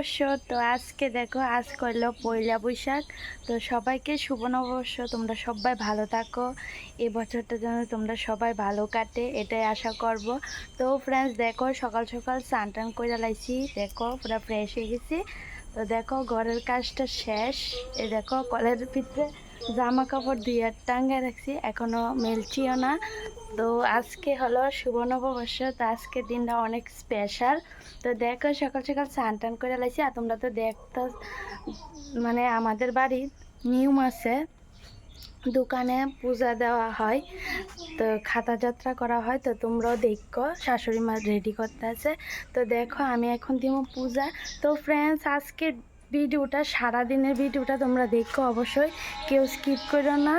নববর্ষ। তো আজকে দেখো, আজ করল পয়লা বৈশাখ। তো সবাইকে শুভ নববর্ষ। তোমরা সবাই ভালো থাকো। এ বছরটা যেন তোমরা সবাই ভালো কাটে, এটাই আশা করব। তো ফ্রেন্ডস দেখো, সকাল সকাল স্নান টান করে লাইছি। দেখো, পুরো ফ্রেশ হয়ে গেছি। তো দেখো, ঘরের কাজটা শেষ। এ দেখো, কলের ভিতরে জামা কাপড় দিয়ে টাঙ্গে রাখছি, এখনও মেলছিও না। তো আজকে হলো শুভ নববর্ষ, তো আজকের দিনটা অনেক স্পেশাল তো দেখো সকাল সকাল স্নান টান করে লাইছি, আর তোমরা তো দেখতো মানে আমাদের বাড়ির নিউ মাসে দোকানে পূজা দেওয়া হয়, তো খাতা যাত্রা করা হয়, তো তোমরাও দেখো শাশুড়ি মা রেডি করতে আছে তো দেখো আমি এখন দিব পূজা। তো ফ্রেন্ডস আজকের ভিডিওটা সারা দিনের ভিডিওটা তোমরা দেখো অবশ্যই, কেউ স্কিপ করো না।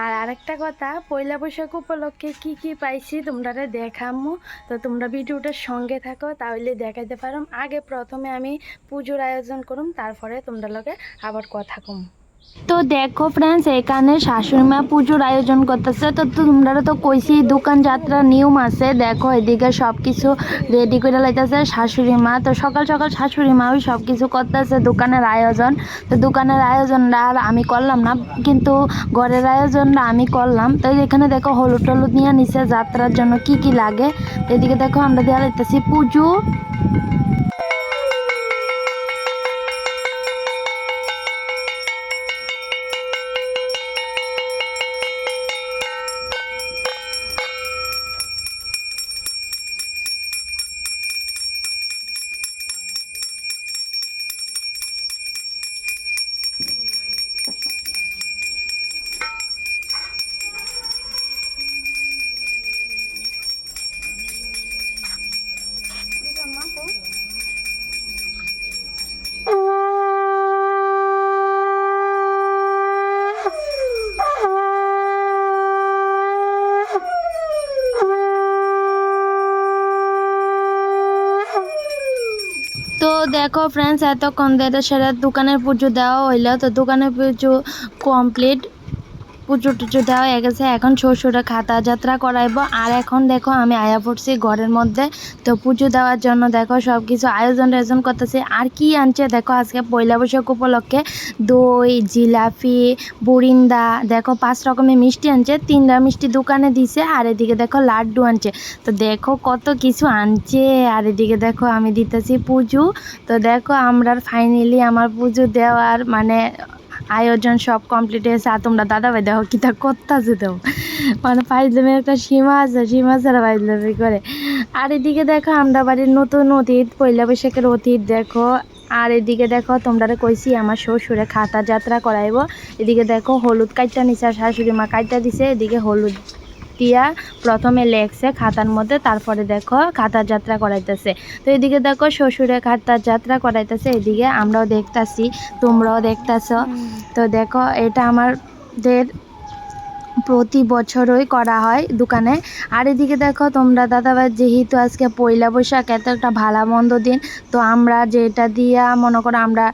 আর আরেকটা কথা, পয়লা বৈশাখ উপলক্ষে কি কি পাইছি তোমরা দেখামো। তো তোমরা ভিডিওটার সঙ্গে থাকো, তাহলে দেখাইতে পারো। আগে প্রথমে আমি পুজোর আয়োজন করুম, তারপরে তোমরা লোকে আবার কথা কম। তো দেখো ফ্রেন্ডস এখানে শাশুড়ি মা পুজোর আয়োজন করতেছে। তো তোমরা তো কইছি, দোকান যাত্রার নিয়ম আছে। দেখো এদিকে সব কিছু রেডি করে লাইতেছে শাশুড়ি মা। তো সকাল সকাল শাশুড়ি মা ওই সব কিছু করতেছে দোকানের আয়োজন। তো দোকানের আয়োজনটা আর আমি করলাম না, কিন্তু ঘরের আয়োজনটা আমি করলাম। তো এখানে দেখো হলুদ টলুদ নিয়ে নিছে যাত্রার জন্য কি কি লাগে। এদিকে দেখো আমরা দেওয়া লাইতেছি পুজো। দেখো ফ্রেন্ডস এতক্ষণ ধরে সেটা দোকানের পুজো দেওয়া হইল তো দোকানের পুজো কমপ্লিট পুজো টুজো দেওয়া হয়ে গেছে। এখন শ্বশুরে খাতা যাত্রা করাইব। আর এখন দেখো, আমি আয়া পড়ছি ঘরের মধ্যে। তো পুজো দেওয়ার জন্য দেখো সব কিছু আয়োজন টায়োজন করতেছি। আর কি আনছে দেখো, আজকে পয়লা বৈশাখ উপলক্ষে দই, জিলাপি, বুরিন্দা, দেখো, পাঁচ রকমের মিষ্টি আনছে। তিনটা মিষ্টি দোকানে দিছে। আর এদিকে দেখো, লাড্ডু আনছে। তো দেখো, কত কিছু আনছে। আর এদিকে দেখো, আমি দিতেছি পুজো। তো দেখো আমরা ফাইনালি আমার পুজো দেওয়ার মানে আয়োজন সব কমপ্লিট হয়েছে, আর তোমরা দাদা ভাই দেখো কিতা করতেছে তো। মানে ফাইজলামের একটা সীমা আছে, সীমা ছাড়া ফাইজলামি করে। আর এদিকে দেখো আমরা বাড়ির নতুন অতীত পয়লা বৈশাখের অতীত দেখো। আর এদিকে দেখো তোমরা কইছি আমার শ্বশুরে খাতা যাত্রা করাইব। এদিকে দেখো হলুদ কাইটটা নিচে শাশুড়ি মা কাইটটা দিছে, এদিকে হলুদ দিয়া প্রথমে লেখছে খাতার মধ্যে তারপরে দেখো খাতার যাত্রা করাইতেছে। তো এদিকে দেখো শ্বশুরে খাতার যাত্রা করাইতেছে এদিকে আমরাও দেখতাছি তোমরাও দেখতাছ। তো দেখো এটা আমাদের প্রতি বছরই করা হয় দোকানে। আর এদিকে দেখো তোমরা দাদাভাই যেহেতু আজকে পয়লা বৈশাখ এত একটা ভালো মন্দ দিন তো আমরা যেটা দিয়া মনে করো আমরা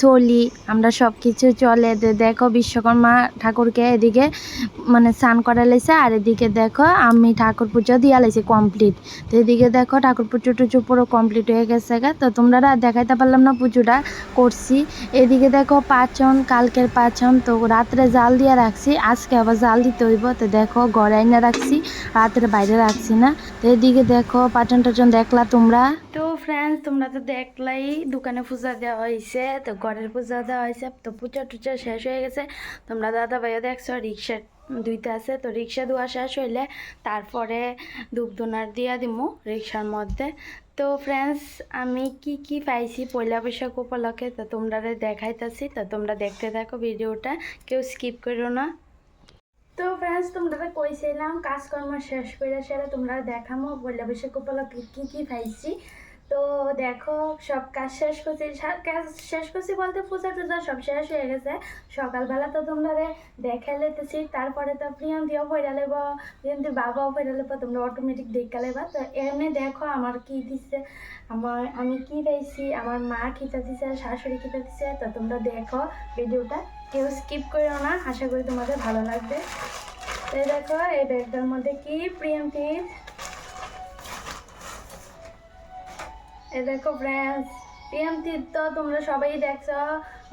চলি, আমরা সব কিছু চলে দেখো বিশ্বকর্মা ঠাকুরকে এদিকে মানে স্নান করা লাইছে আর এদিকে দেখো আমি ঠাকুর পুজো দিয়া লাইছি কমপ্লিট তো এদিকে দেখো ঠাকুর পুজো টুজো পুরো কমপ্লিট হয়ে গেছে গা। তো তোমরা দেখাইতে পারলাম না পুজোটা করছি। এদিকে দেখো পাচন, কালকের পাচন, তো রাত্রে জাল দিয়ে রাখছি, আজকে আবার জাল দিতে হইব। তো দেখো ঘরে আইনা রাখছি, রাত্রে বাইরে রাখছি না। তো এদিকে দেখো পাচন টাচন দেখলা তোমরা? তো ফ্রেন্ডস তোমরা তো দেখলাই, দোকানে পূজা দেওয়া হয়েছে তো ঘরের পূজা দেওয়া হয়েছে, তো পূজা টুজা শেষ হয়ে গেছে। তোমরা দাদা ভাইয়া দেখছ, রিক্সা দুইটা আছে, তো রিক্সা দেওয়া শেষ হইলে তারপরে ধূপ ধুনার দিয়া দিমু রিক্সার মধ্যে। তো ফ্রেন্ডস আমি কি কি পাইছি পয়লা বৈশাখ উপলক্ষে, তো তোমরা দেখাইতেছি, তো তোমরা দেখতে থাকো ভিডিওটা, কেউ স্কিপ করো না। তো ফ্রেন্ডস তোমরা কইছিলাম, কাজকর্ম শেষ করে সেটা তোমরা দেখামো পয়লা বৈশাখ উপলক্ষে কি কি পাইছি। তো দেখো, সব কাজ শেষ করছি। কাজ শেষ করছি বলতে পূজা টুজা সব শেষ হয়ে গেছে। সকালবেলা তো তোমরা দেখা লেতেছি, তারপরে তো প্রিয়ন্তিও পড়া লেব, প্রিয়ন্তির বাবাও পড়া লেব, তোমরা অটোমেটিক দেখা লেবা। তো এমনি দেখো আমার কি দিচ্ছে আমার, আমি কি পাইছি, আমার মা খিতা দিছে, শাশুড়ি খিতা দিছে, তো তোমরা দেখো ভিডিওটা। কেউ স্কিপ করো না, আশা করি তোমাদের ভালো লাগবে। তো দেখো, এই ব্যাগটার মধ্যে কি প্রিয়ম প্রিয়ন্তির এই দেখো ফ্রেন্ডস পিএমটির তো তোমরা সবাই দেখছ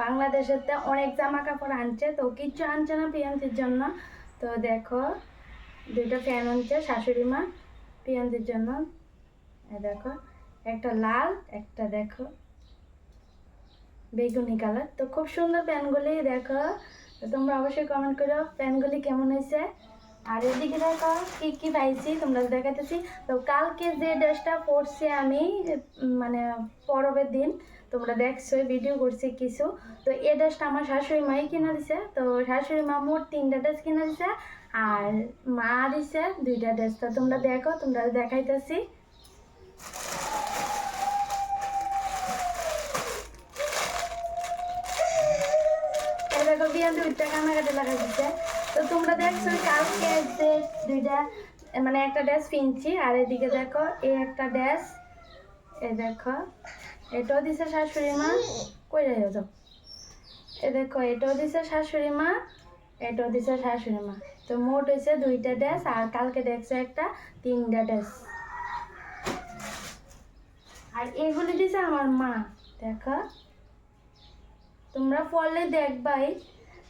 বাংলাদেশের অনেক জামা কাপড় আনছে, তো কিচ্ছু আনছে না পিএমটির জন্য। তো দেখো দুইটা ফ্যান আনছে, শাশুড়ি মা পিএমটির জন্য। দেখো, একটা লাল, একটা দেখো, বেগুনি কালার তো খুব সুন্দর প্যানগুলি দেখো। তোমরা অবশ্যই কমেন্ট করো প্যানগুলি কেমন হয়েছে? আর এদিকে দেখো, কি কি পাইছি, তোমরা দেখাতেছি তো কালকে যে ড্রেসটা পরছি আমি মানে পরবের দিন, তোমরা দেখছ ভিডিও করছি কিছু। তো এ ড্রেসটা আমার শাশুড়ি মাই কিনে দিছে। তো শাশুড়ি মা মোট তিনটা ড্রেস কিনে দিছে, আর মা দিছে দুইটা ড্রেস। তো তোমরা দেখো, তোমরা দেখাইতেছি। দেখো, বিয়ান দুইটা কান্নাকাটি লাগাই দিচ্ছে তো তোমরা দেখছ কালকে যে দুইটা মানে একটা ড্রেস কিনছি আর এদিকে দেখো এই একটা ড্রেস এ দেখো, এটাও দিছে শাশুড়ি মা। কই যাই যাও এ দেখো, এটাও দিছে শাশুড়ি মা, এটাও দিছে শাশুড়ি মা। তো মোট হয়েছে দুইটা ড্রেস আর কালকে দেখছ একটা তিনটা ড্রেস আর এগুলি দিছে আমার মা, দেখো। তোমরা পড়লে দেখবাই।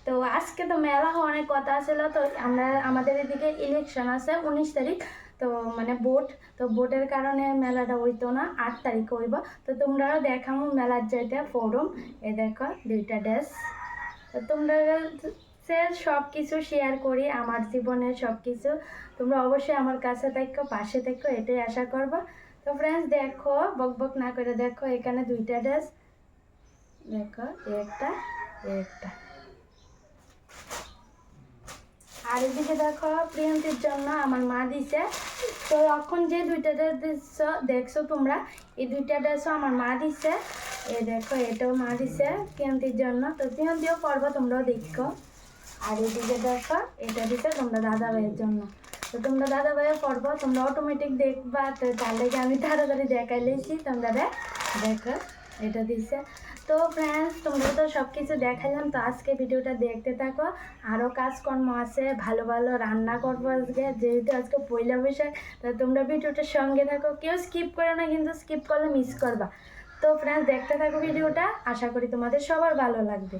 তো আজকে তো মেলা অনেক কথা ছিল, তো আমরা আমাদের এদিকে ইলেকশন আছে উনিশ তারিখ, তো মানে ভোট তো ভোটের কারণে মেলাটা হইতো না, আট তারিখ হইব। তো তোমরাও দেখামো মেলার যেটা ফোরম এ দেখো দুইটা ড্রেস তো তোমরা সব কিছু শেয়ার করি, আমার জীবনের সব কিছু তোমরা অবশ্যই আমার কাছে থাকো পাশে থাকো এটাই আশা করব। তো ফ্রেন্ডস দেখো, বক বক না করে দেখো, এখানে দুইটা ড্রেস দেখো, একটা একটা। আর এদিকে দেখো, প্রিয়ন্তীর জন্য আমার মা দিছে। তো এখন যে দুইটা ড্রেস দেখছ তোমরা? এই দুইটা ড্রেসও আমার মা দিছে। এ দেখো, এটাও মা দিছে প্রিয়ন্তীর জন্য। তো প্রিয়ন্তীও পরবো, তোমরাও দেখো। আর এদিকে দেখো, এটা দিছে তোমরা দাদা ভাইয়ের জন্য। তো তোমরা দাদা ভাইয়ের পরবো, তোমরা অটোমেটিক দেখবা। তো তার আমি তাড়াতাড়ি দেখাই লেছি তোমরা দেখো, এটা দিছে। তো ফ্রেন্ডস তোমরা তো সব কিছু দেখালাম, তো আজকে ভিডিওটা দেখতে থাকো। আরও কাজকর্ম আছে, ভালো ভালো রান্না করব আজকে, যেহেতু আজকে পয়লা বৈশাখ তো তোমরা ভিডিওটার সঙ্গে থাকো। কেউ স্কিপ করো না, কিন্তু স্কিপ করলে মিস করবা। তো ফ্রেন্ডস দেখতে থাকো ভিডিওটা, আশা করি তোমাদের সবার ভালো লাগবে।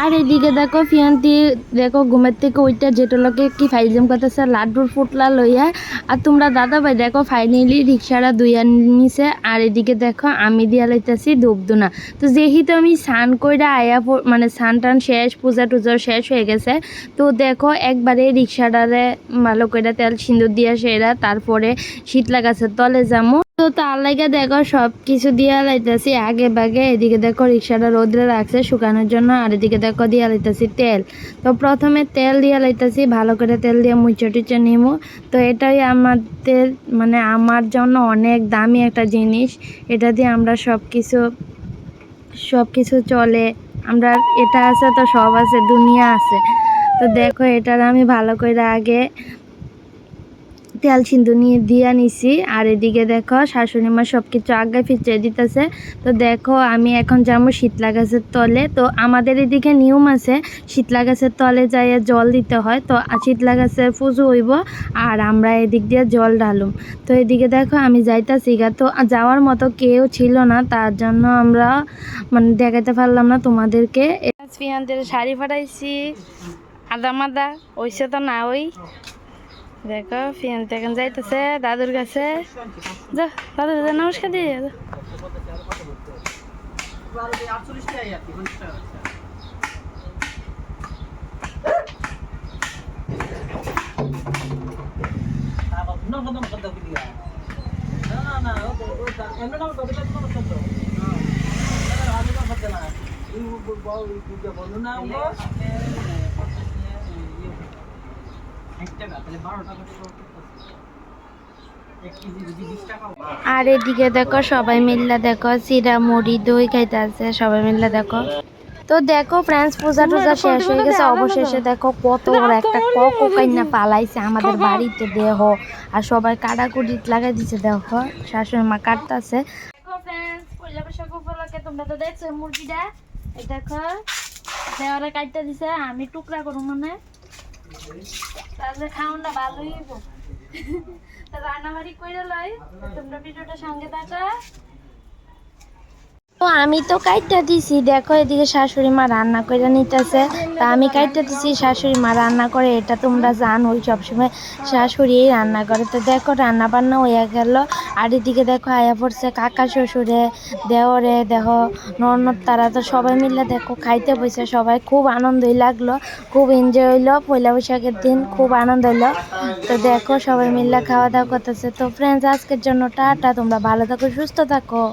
আর এদিকে দেখো ফিয়ান্তি, দেখো ঘুমের থেকে ওইটা যেটা লোকে কি ফাইজম করতেছে, লাড্ডুর ফুটলা লইয়া। আর তোমরা দাদা ভাই দেখো ফাইনালি রিক্সাটা দুইয়া নিছে, আর এদিকে দেখো আমি দিয়া লইতেছি ধূপধুনা। তো যেহেতু আমি স্নান কইরা আয়া মানে স্নান টান শেষ, পূজা টুজা শেষ হয়ে গেছে, তো দেখো একবারে রিক্সাটারে ভালো করে তেল সিঁদুর দিয়া সেরা, তারপরে শীতলা গাছের তলে যামু। তো তার লাগে দেখো সব কিছু দিয়া লাইতেছি। আগে বাগে এদিকে দেখো রিক্সাটা রোদ্রে রাখছে, শুকানোর জন্য। আর এদিকে দেখো দিয়া লাইতেছি তেল। তো প্রথমে তেল দিয়া লাইতেছি, ভালো করে তেল দিয়ে মুচো টুচো নিমু। তো এটাই আমাদের মানে আমার জন্য অনেক দামি একটা জিনিস। এটা দিয়ে আমরা সব কিছু সব কিছু চলে। আমরা, এটা আছে তো সব আছে, দুনিয়া আছে। তো দেখো এটার আমি ভালো করে আগে তেল সিন্ধু নিয়ে দিয়া নিছি আর এদিকে দেখো, শাশুড়ি মা সব কিছু আগে ফিচিয়ে দিতেছে। তো দেখো, আমি এখন যাব শীতলা গাছের তলে। তো আমাদের এদিকে নিয়ম আছে, শীতলা গাছের তলে যাইয়ে জল দিতে হয়। তো শীতলা গাছের পুজো হইব, আর আমরা এদিক দিয়ে জল ঢালুম। তো এদিকে দেখো, আমি যাইতাছি গা। তো যাওয়ার মতো কেউ ছিল না, তার জন্য আমরা মানে দেখাতে পারলাম না তোমাদেরকে। শাড়ি ফাটাইছি। আদা মাদা, ওইসে তো না ওই। দেখো ফিয়ান এখন যাইতেছে দাদুর কাছে যা দাদুর কাছে নমস্কার দিয়ে যা। আর এদিকে দেখো সবাই মিল্লা দেখো চিরা মুড়ি দই খাইতে আছে সবাই মিল্লা দেখো। তো দেখো ফ্রেন্ডস পূজা টুজা শেষ হয়ে গেছে। অবশেষে দেখো কত বড় একটা কক কাইনা পালাইছে আমাদের বাড়িতে দেহ। আর সবাই কাটাকুটি লাগাই দিছে দেখো শাশুড়ি মা কাটতাছে। তোমরা তো দেখছ মুরগিটা। দেখো দেওয়ারে কাটতে দিছে আমি টুকরা করুম মানে। তাহলে না ভালোই হইব। রান্নাবাড়ি করে লয় তোমরা ভিডিওটা সঙ্গে থাকা। আমি তো কাইটটা দিছি। দেখো, এদিকে শাশুড়ি মা রান্না করে নিতেছে। তা আমি কাইটটা দিছি, শাশুড়ি মা রান্না করে, এটা তোমরা জানোই সবসময় শাশুড়ি রান্না করে। তো দেখো রান্না বান্না হয়ে গেল। আর এদিকে দেখো, আয়া পড়ছে কাকা শ্বশুরে, দেওরে, দেখো, ননদ, তারা তো সবাই মিলে দেখো, খাইতে বসে সবাই খুব আনন্দই লাগল, খুব এনজয় হইল। পয়লা বৈশাখের দিন খুব আনন্দ হইল। তো দেখো, সবাই মিলে খাওয়া দাওয়া করতেছে। তো ফ্রেন্ডস আজকের জন্য টাটা। তোমরা ভালো থাকো, সুস্থ থাকো।